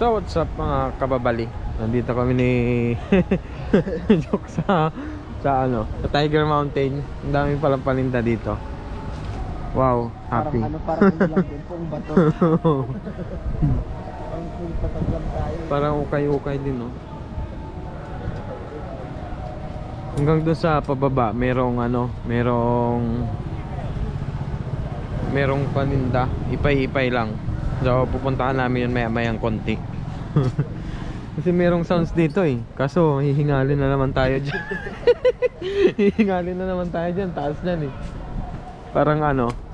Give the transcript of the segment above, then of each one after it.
So what's up mga kababali? Nandito kami ni Joke sa Sa ano Sa Tiger Mountain. Ang dami palang paninda dito. Wow Happy. Parang ano, parang ano lang din pong bato. Parang kung patag lang tayo. Parang ukay-ukay din no? Hanggang doon sa pababa Merong ano Merong Merong paninda. Ipay-ipay lang So pupuntahan namin yun maya mayang konti Kasi merong sounds dito eh Kaso hihingalin na naman tayo dyan Hihingalin na naman tayo dyan Taas dyan eh Parang ano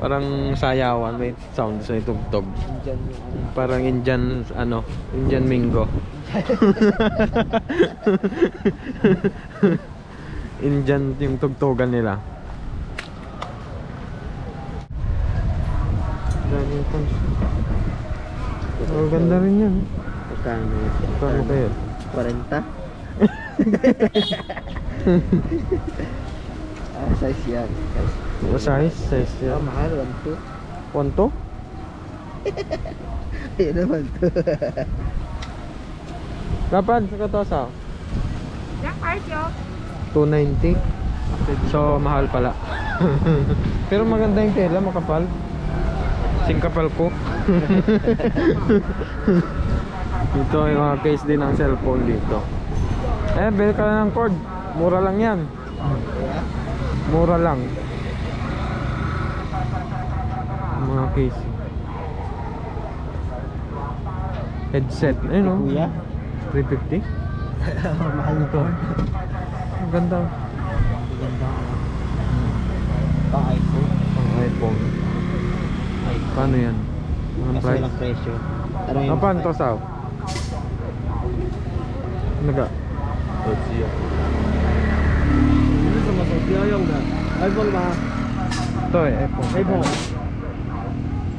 Parang sayawan May sounds na itugtog. Parang Indian ano, Indian Mingo. Indian yung tugtugan nila. Tons. Oh, ganda rin yan. Magkano? Paano kayo? 40? ah, size yan. Size. O size? Size Ah, yan. mahal. 1, 2. Ponto? Ayun naman to. Kapan sa katosa? Yang Arjo. 290. So, mahal pala. Pero maganda yung tela, makapal. Singkapal ko. Ito yung mga case din ng cellphone dito. Eh, bili ka ng cord. Mura lang yan. Mura lang. Mga case. Headset. Ayun o. Kuya? 350. mahal nito. Ang ganda. Maganda. Pang iPhone. Ang iPhone. 老板多少那个耳机啊对 appleapple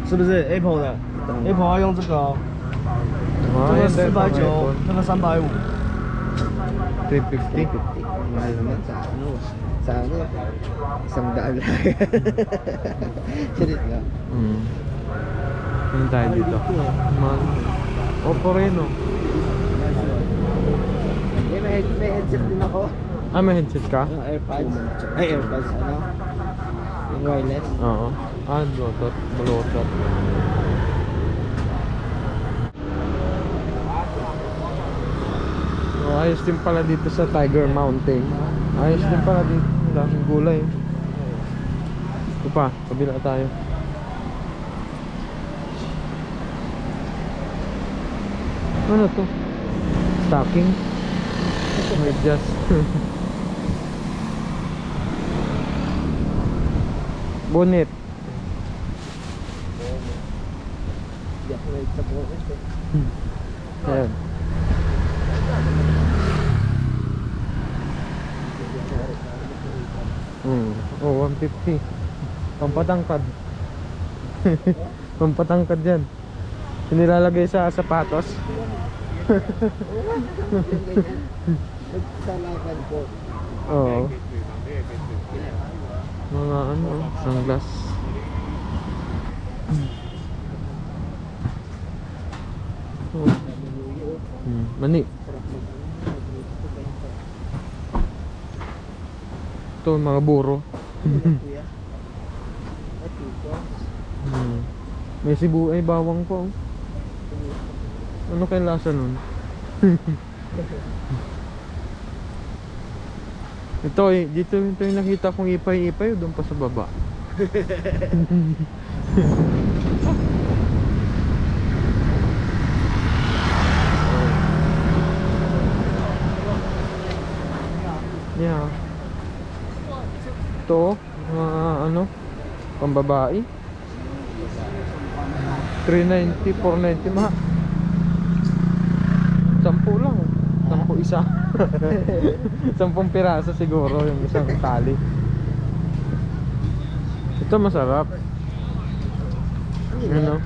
是不是 apple 的 apple. 要用这个哦这个四百九这个三百五对对对买什么展露什么的嗯 Ano tayo dito? Man. Oppo rin oh. Eh, may, head- may headset din ako. Ah, may headset ka? Yung AirPods. Ay, AirPods. Ano? Yung wireless. Oo. Ah, Bluetooth. Bluetooth. Oh, ayos din pala dito sa Tiger Mountain. Ayos din pala dito. Ang daming gulay. Ito pa, kabila tayo. Ano to? Stocking? May just Bonnet. Right sa bonus eh. Ayan. Hmm. Oh, 150. Pampatangkad. Pampatangkad yan. Sinilalagay sa sapatos. Nagsalakan ko. Oo. Mga ano, sunglass. Oh. Hmm. Mani. Ito mga buro. Hmm. May sibu ay bawang po. Ano kaya lasa nun? ito eh, dito ito yung nakita kong ipay-ipay doon pa sa baba. yeah. Ito, mga ano, pambabae. 390, 490 ma. Sampu lang. Sampu isa. Sampung piraso siguro yung isang tali. Ito masarap. Ano?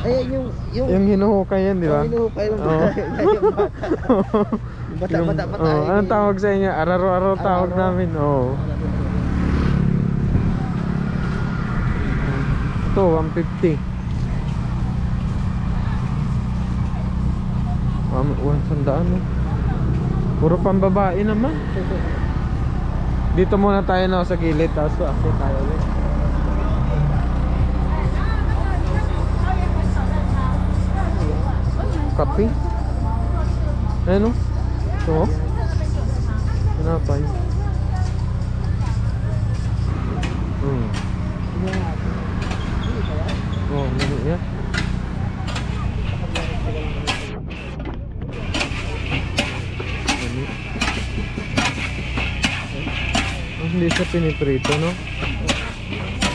Ayan yung... Yung... Yung hinuhukay yan, di ba? Yung hinukay ng Oo. bata. Yung bata, bata, bata. oh, anong tawag sa inyo? Araro-aro tawag namin. Oo. Ito, 150. One sandaan no? Puro pambabae naman. Dito muna tayo na sa gilid tapos akit tayo ulit. Kape? Ayun o. Ito o. Pinapay. Hmm. Oh, mali yan. Mali. Oh, hindi siya piniprito, no?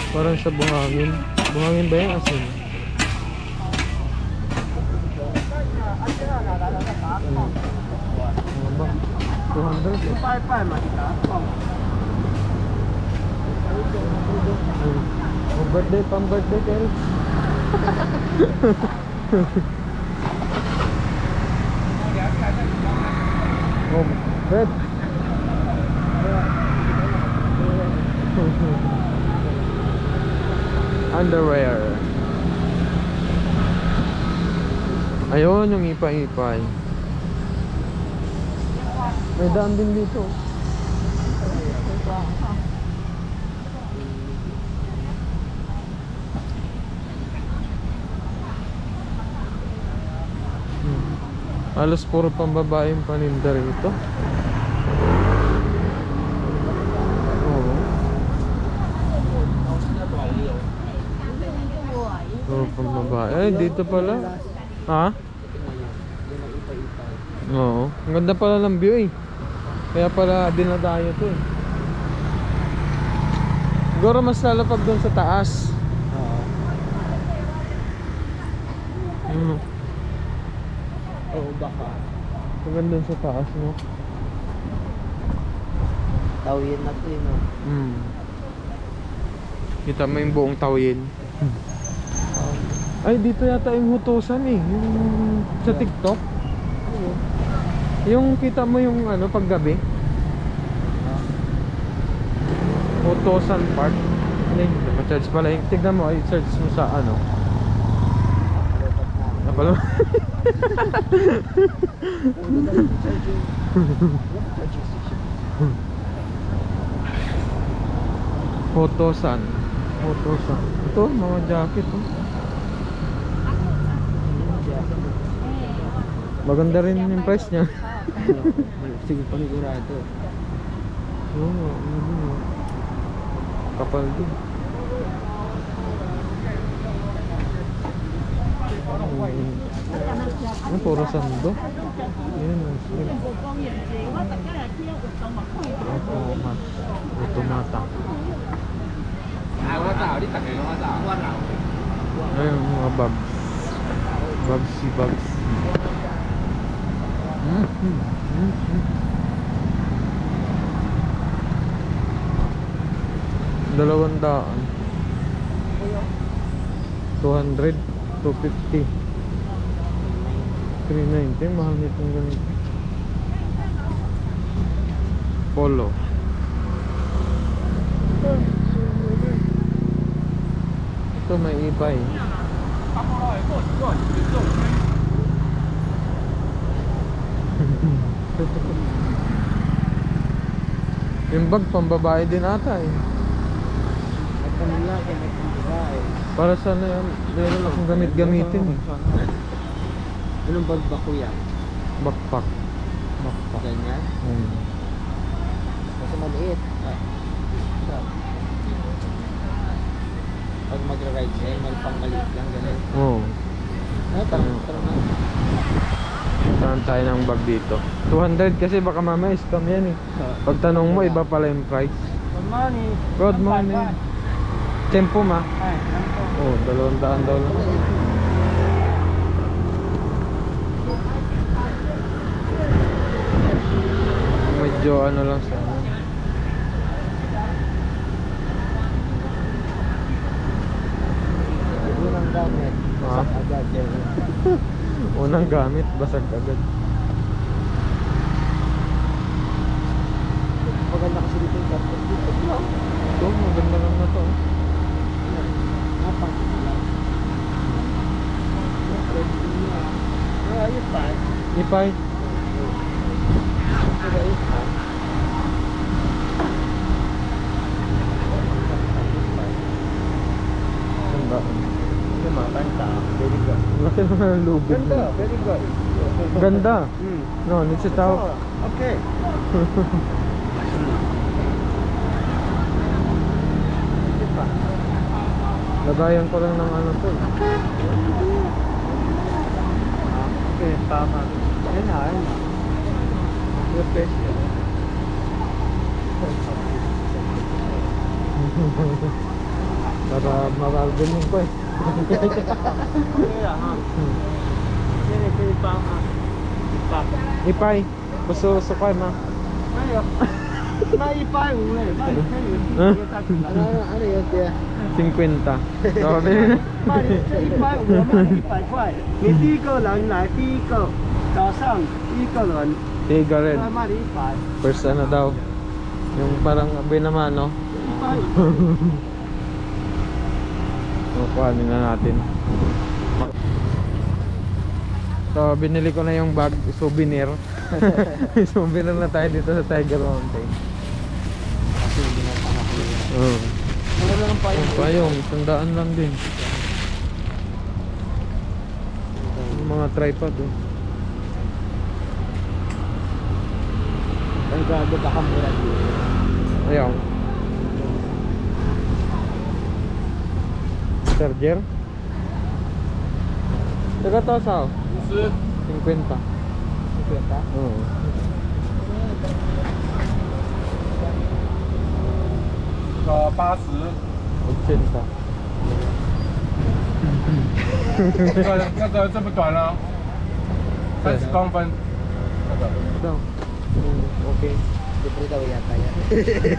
Parang sa buhangin. Buhangin ba yung asin? Ano? Ano oh birthday pang birthday, Terry. oh, birthday. Underwear. Ayun, yung ipa-ipay. May daan din dito. Hmm. Halos puro pambabae yung paninda rito. Oo. Puro pambabae. Eh, dito pala. Ha? Oo. Ang ganda pala ng view eh. Kaya pala dinadayo to eh. Siguro mas lalapag doon sa taas. Oo. Hmm. Oo, baka. Maganda doon sa taas, no? Tawin na to, eh, no? Hmm. Kita mo yung buong tawin. Ay, dito yata yung hutusan eh. Yung sa TikTok. Yung kita mo yung ano, paggabi. Hutusan Park. Ano yun? Ma-charge pala yung... Tignan mo, ay search mo sa ano. Napalo. Hutusan. Hutusan. Ito, mga jacket oh. Maganda rin yung price niya. Sige, panigurado. Oo, oh, ano oh. Kapal din. Mm. Ano, puro sando. Yan, ang slim. Automat. Automata. Ayun, mga babs. Babsy, babs. Mm, mm, mm, mm. Dalawang daan. 200, 250. 390, mahal nitong ganito. Polo. Ito may iba eh. Yung bag pambabae din ata eh. At kanila, kaya may kumbabae. Para sa ano yan, meron akong gamit-gamitin eh. Anong bag ba kuya? Backpack. Backpack. Ganyan? Hmm. Kasi maliit. Ah. Pag magra-ride siya, may pangmaliit lang, ganun. Oo. Ano, parang, parang na. Saan tayo ng bag dito? 200 kasi baka mamaya scam yan eh. Pag tanong mo, iba pala yung price. Good morning. Good morning. Tempo ma. Ay, ano po? Oh, dalawang daan daw lang. Medyo ano lang sa ano. Gamit. Ah. Agad. yan. Unang gamit, basag agad. Maganda kasi dito yung carpet dito. Ito, maganda lang na to. oh. Napang lang. Ay, ayun pa. Ipay. Ganda. Ganda. Laki naman ang lubid. Ganda. mo. Very good. Ganda. Hmm. No, nito tao. Oh, okay. Lagayan ko lang ng ano to. Okay, tama. Na, ayun na. Good question. Para mabalganin ko eh. Kaya ha. Yan eh, pwede pa ha. Pa. Ipay. Gusto sukay ma. Ayo. Na ipay uwe. Bali kayo. Ano ano yun tiya? 50. So, bilhin na. 卖这一百五，卖一百块。你第一个人来，第一个早上第一个人， Tiga rin. 他卖你一百， First ano daw. Yung parang abay naman kukuhanin na natin so binili ko na yung bag souvenir souvenir na tayo dito sa Tiger Mountain oh. ano lang ang payong? payong, sandaan lang din yung mga tripod oh. ay gago kakamura dito ayaw Charger? Taga to sao? 是 50. Kwenta? Oo.呃八十， 80. 那个那个这么短了，三十公分，那个 Ito. Mm, Okay. Libre daw yata yan.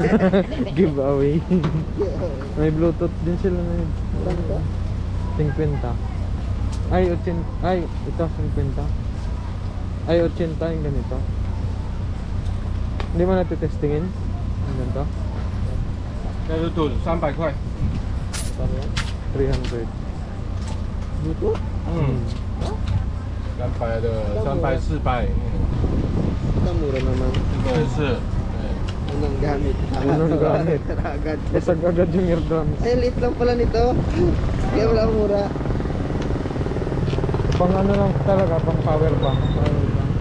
Giveaway. May Bluetooth din sila na yun. Ganda. 50. Ay, 80. Ay, ito 50. Ay, 80 yung ganito. Hindi mo natitestingin? Yung ganito? 那就赌三百块。 Ano yan? 300. Bluetooth? 嗯，三百的，三百四百，嗯， Ito mura Yes, Unang gamit. Unang gamit. Agad. Basag agad yung air drums. Ay, lang pala nito. Kaya wala mura. Pang ano lang talaga, pang power bank. Power bank.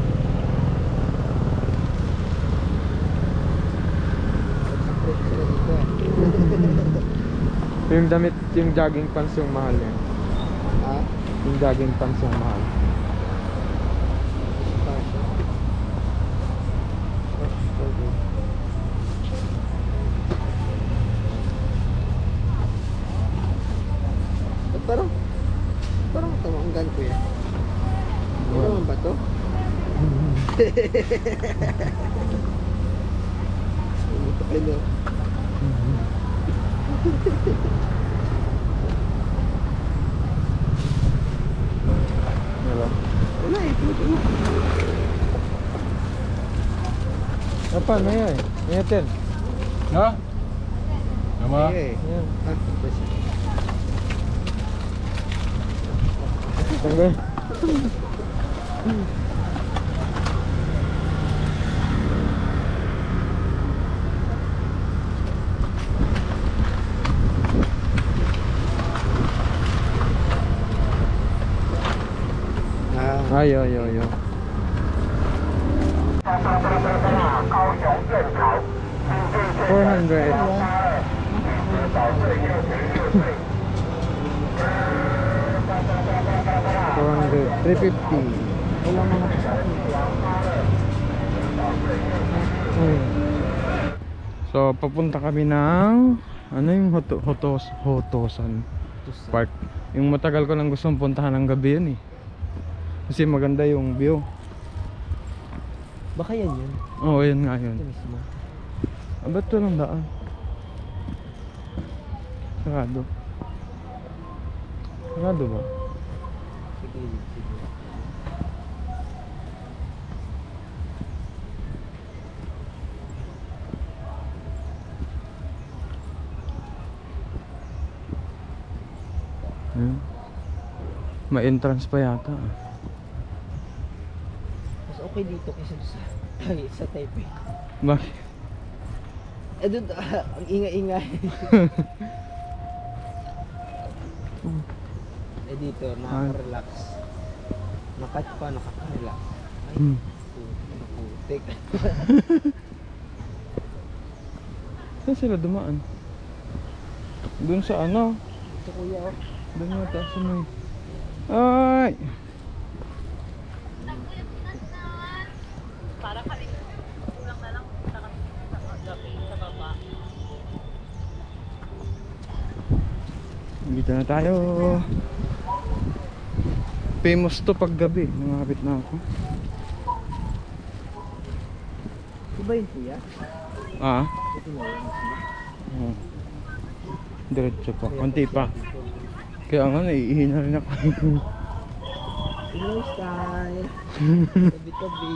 yung damit, yung jogging pants yung mahal yan. Ha? Yung jogging pants yung mahal. Putay na. Wala. Wala eh, puto na. Kapan na yan? Ngayon. Ha? Tama? Yan. Tanggal. Ay, ay, ay. Four hundred. Four hundred. Three fifty. So, papunta kami ng ano yung hoto, hotos, hotosan park. Yung matagal ko nang gustong puntahan ng gabi yun eh. Kasi maganda yung view. baka yan yun. Oo, oh, yun nga yun. Ito mismo. Ah, ba't ito lang daan? Sarado. Sarado ba? Sige, sige. May entrance pa yata. ah. Okay dito kaysa sa, ay, sa Taipei. Bakit? Eh doon, ang ingay-ingay. eh dito, nakaka-relax. Nakat pa, nakaka-relax. Ay, Hmm. putik. Saan sila dumaan? Doon sa ano? Ito kuya, oh. Doon yata sa may... Ay! Dito na tayo. Famous to pag gabi. Nangapit na ako. Ito ba yun kuya? Ah? Oo. Diretso pa. Konti pa. Kaya nga naiihi na rin ako. Hello, Sky. Tabi-tabi.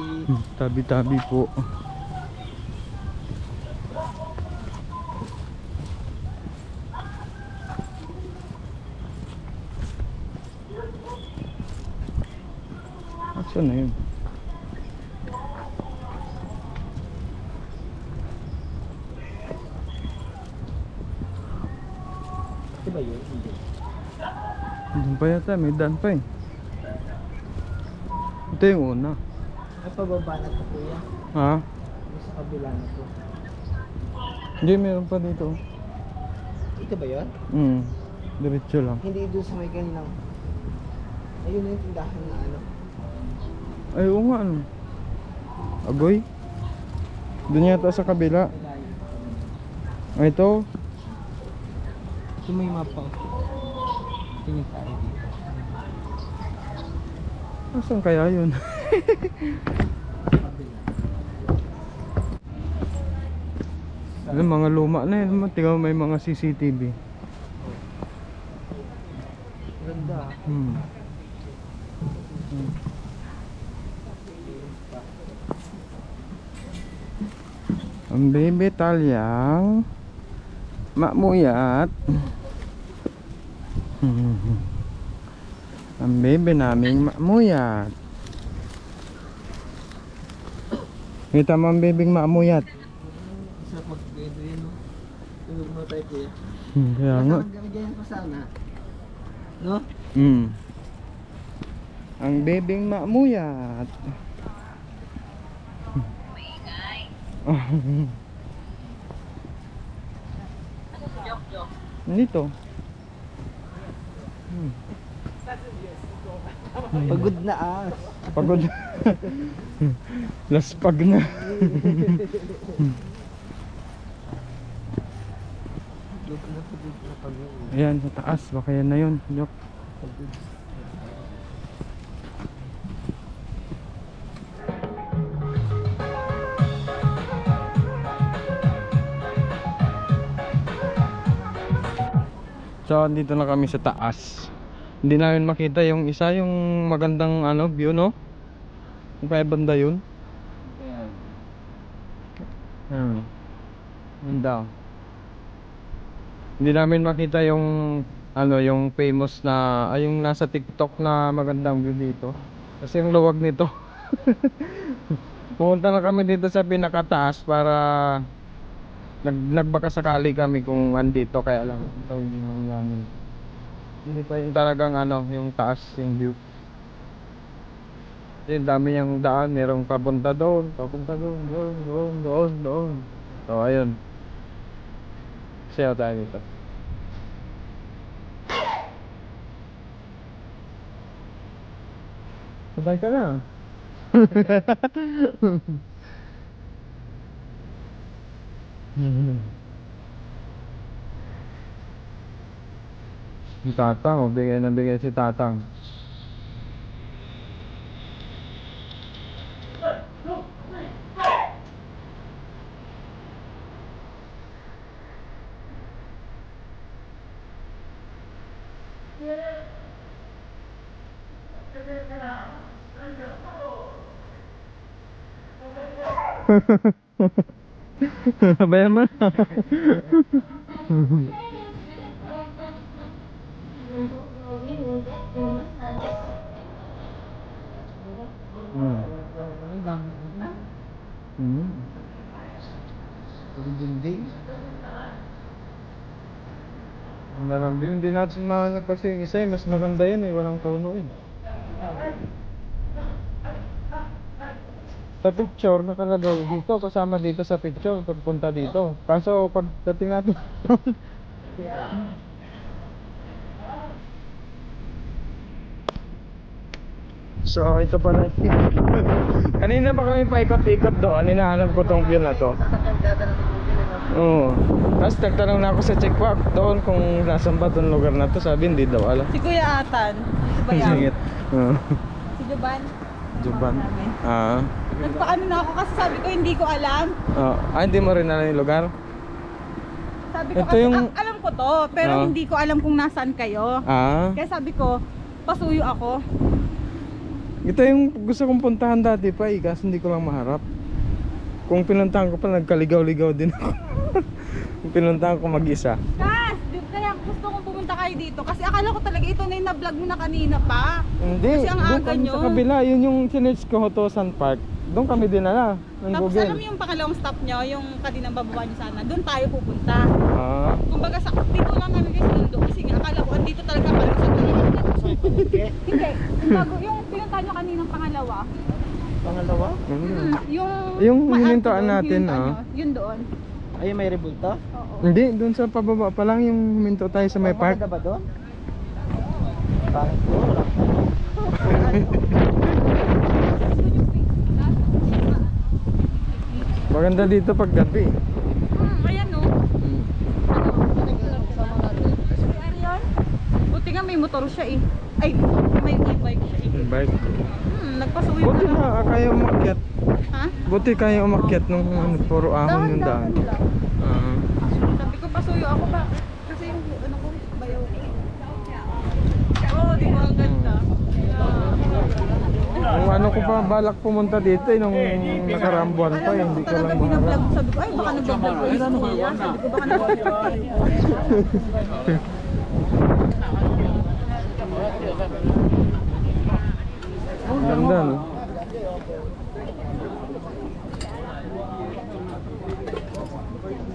Tabi-tabi po. Asan na yun? Ito ba yun? Doon pa yata, may daan pa eh. Ito yung una. Ay, pababa na to kuya. Ha? Yung sa kabila na to. Hindi, meron pa dito. Ito ba yun? Hmm. Diretso lang. Hindi doon sa may kaninang. Ayun na yung tindahan na ano. Ay, oo nga ano. Agoy? Doon yata sa kabila. Ay, ito. Ito may mapa. Tingin tayo dito. Asan kaya yun? Alam, mga luma na yun. Tingnan may mga CCTV. Ganda. ah. Hmm. Hmm. Ang baby talyang makmuyat. Ang baby naming makmuyat. Kita mo ang bibing makmuyat. Sarap yun, no? Tulog mo tayo, kuya. Hmm, Kaya nga. Basta ganyan pa sana. No? Mm. Ang bebeng makmuyat. Dito. Hmm. Pagod na ah. Pagod. Laspag na. Ayan, sa taas. Baka yan na yun. Yok. So, dito na kami sa taas. Hindi namin makita yung isa, yung magandang ano, view, no? Kung kaya banda yun. Hmm. Yun daw. Hindi namin makita yung ano, yung famous na ay yung nasa TikTok na magandang view dito. Kasi yung luwag nito. Pumunta na kami dito sa pinakataas para nag nagbaka sakali kami kung andito kaya lang ito yung namin. Hindi pa yung talagang ano, yung taas yung view. Kasi dami yung daan, merong papunta doon, papunta doon, doon, doon, doon, doon. So, ayun. Sayaw tayo dito. Sabay ka na. Si Tatang, oh, bigay na bigay si Tatang. Bayan mo. Hmm. Hmm. Dinding. Ang marami, hindi natin mahanap kasi yung isa eh, mas maganda yun eh, walang tono eh. Sa picture, nakalagay dito, kasama dito sa picture, pagpunta dito. Kaso pagdating natin So, ito pala. Kanina pa kami paikot-ikot doon. Hinahanap ko tong view na to. Oo. Tapos nagtanong na ako sa checkpoint doon kung nasan ba tong lugar na to. Sabi hindi daw alam. Si Kuya Atan. Si Bayaw. Singit. Oo. Si Juban. Juban. Ah. Nagpaano na ako kasi sabi ko hindi ko alam. Oh. Ah, hindi mo rin alam yung lugar? Sabi ko Ito kasi yung- "Ah, alam ko to pero Ah. hindi ko alam kung nasaan kayo. Ah. Kaya sabi ko, pasuyo ako. Ito yung gusto kong puntahan dati pa eh, kasi hindi ko lang maharap. Kung pinuntahan ko pa, nagkaligaw-ligaw din ako. Kung pinuntahan ko mag-isa. Kaya pumunta kayo dito kasi akala ko talaga ito na yung na-vlog mo na kanina pa. Hindi, Kasi ang doon aga kami nyo. sa kabila, yun yung sinerch ko Hotosan Park. Doon kami dinala ng Tapos Google. alam mo yung pangalawang stop nyo, yung kaninang bababa nyo sana, doon tayo pupunta. Ah, Kumbaga sa dito lang kami guys nandun kasi nga akala ko andito talaga kami sa Hindi, yung bago yung pinunta nyo kaninang pangalawa. Pangalawa? mm. Hmm, yung Yung hinintuan doon, natin, hinintuan ah. nyo, Yun doon. Ay, may rebulto? Oo. Hindi, doon sa pababa pa lang yung huminto tayo sa may park. Maganda ba doon? Parang. Maganda dito pag gabi. Hmm, ayan no. Mm. Ano yun? Buti nga may motor siya eh. Ay, may e-bike siya eh. Bike. Hmm, nagpasuyo Buti na. na kaya umakyat. Ha? Buti kaya umakyat nung ano, puro ahon yung daan. Ah. Sabi ko pasuyo ako ba? Kasi yung ano ko, bayaw ko. Oo, oh, di ba ang ganda? Kung ano ko pa balak pumunta dito eh, nung nakaraang buwan pa eh, hindi ko talaga lang maharap. Sabi ko, ay baka nagbablog ko yung kuya. Sabi ko, baka nagbablog Ang Ganda no?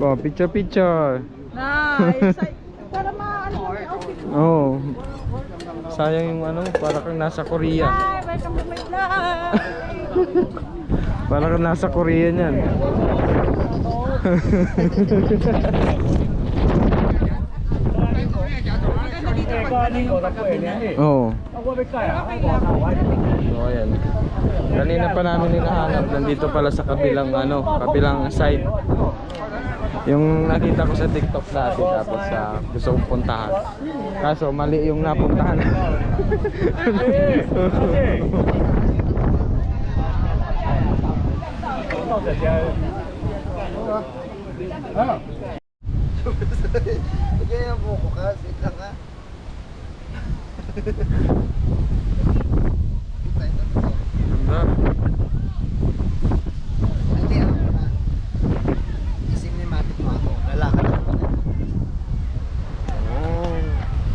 Ba, picture picture. Nice! Ay, Para maano yung outfit mo. Oh. Sayang yung ano, para kang nasa Korea. Hi! Welcome to my vlog! Para kang nasa Korea niyan. Oo. Lang. So ayan. Kanina pa namin hinahanap, nandito pala sa kabilang ano, kabilang side. Yung nakita ko sa TikTok dati tapos sa gusto kong puntahan. Kaso mali yung napuntahan. Ah. Kaya mo ko kasi lang ha. Ganda.